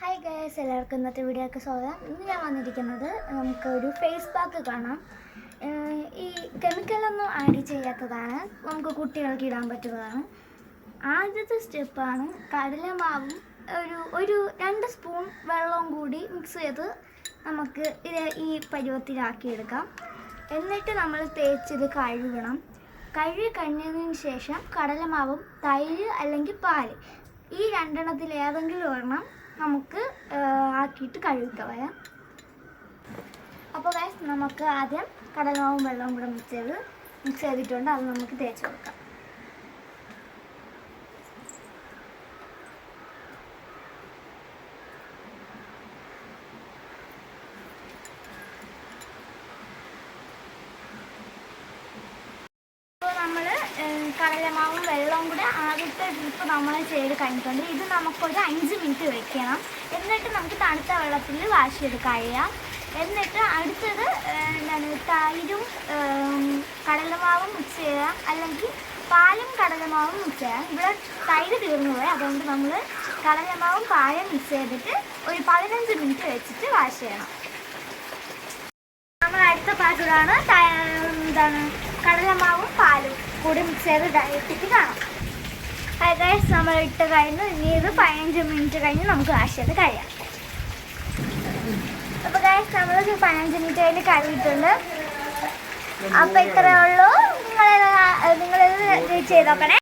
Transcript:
Hi guys എല്ലാവർക്കും ഇന്നത്തെ വീഡിയോക്ക് സ്വാഗതം. ഇന്ന് ഞാൻ വന്നിരിക്കുന്നത് നമുക്ക് ഒരു ഫേസ് പാക്ക് കാണാം ഈ കെമിക്കലൊന്നും ആഡ് ചെയ്യാത്തതാണ്. നമുക്ക് കുട്ടികൾക്ക് ഇടാൻ പറ്റുന്നതാണ്. ആദ്യത്തെ സ്റ്റെപ്പാണ് കടലമാവും ഒരു ഒരു രണ്ട് സ്പൂൺ വെള്ളവും കൂടി മിക്സ് ചെയ്ത് നമുക്ക് ഇത് ഈ പരുവത്തിലാക്കിയെടുക്കാം എന്നിട്ട് നമ്മൾ തേച്ചിത് കഴുകണം. കഴുകി കഴിഞ്ഞതിന് ശേഷം കടലമാവും തൈര് അല്ലെങ്കിൽ പാൽ ഈ രണ്ടെണ്ണത്തിൽ ഏതെങ്കിലും ഒരെണ്ണം നമുക്ക് ആക്കിയിട്ട് കഴുകിക്ക പറയാം അപ്പോൾ ഗൈസ് നമുക്ക് ആദ്യം കടലാവും വെള്ളവും കൂടെ മിക്സ് ചെയ്ത് മിക്സ് ചെയ്തിട്ടുണ്ട്. അത് നമുക്ക് തേച്ച് കൊടുക്കാം. നമ്മൾ കടലമാവും വെള്ളവും കൂടെ ആദ്യത്തെ ഡ്രിപ്പ് നമ്മൾ ചെയ്ത് കഴിഞ്ഞിട്ടുണ്ട്. ഇത് നമുക്കൊരു അഞ്ച് മിനിറ്റ് വെക്കണം. എന്നിട്ട് നമുക്ക് തണുത്ത വെള്ളത്തിൽ വാഷ് ചെയ്ത് കഴിയാം എന്നിട്ട് അടുത്തത് എന്താണ് തൈരും കടലമാവും മിക്സ് ചെയ്യാം അല്ലെങ്കിൽ പാലും കടലമാവും മിക്സ് ചെയ്യാം ഇവിടെ തൈര് തീർന്നു പോയി. അതുകൊണ്ട് നമ്മൾ കടലമാവും പാലും മിക്സ് ചെയ്തിട്ട് ഒരു പതിനഞ്ച് മിനിറ്റ് വെച്ചിട്ട് വാഷ് ചെയ്യണം നമ്മൾ അടുത്ത പാക്കിലാണ് എന്താണ് കടലമാവും കൂടി മിക്സ് ചെയ്ത് ഇട്ടിട്ട് കാണാം. ഗൈസ് നമ്മൾ ഇട്ട് കഴിഞ്ഞു. ഇനി ഇത് പതിനഞ്ച് മിനിറ്റ് കഴിഞ്ഞ് നമുക്ക് വാഷ് ചെയ്ത് കഴിയാം. അപ്പോൾ ഗൈസ് നമ്മൾ പതിനഞ്ച് മിനിറ്റ് കഴിഞ്ഞ് കഴിഞ്ഞിട്ടുണ്ട് അപ്പോൾ ഇത്രയേ ഉള്ളൂ. നിങ്ങളിത് നിങ്ങളിത് ചെയ്ത് നോക്കണേ.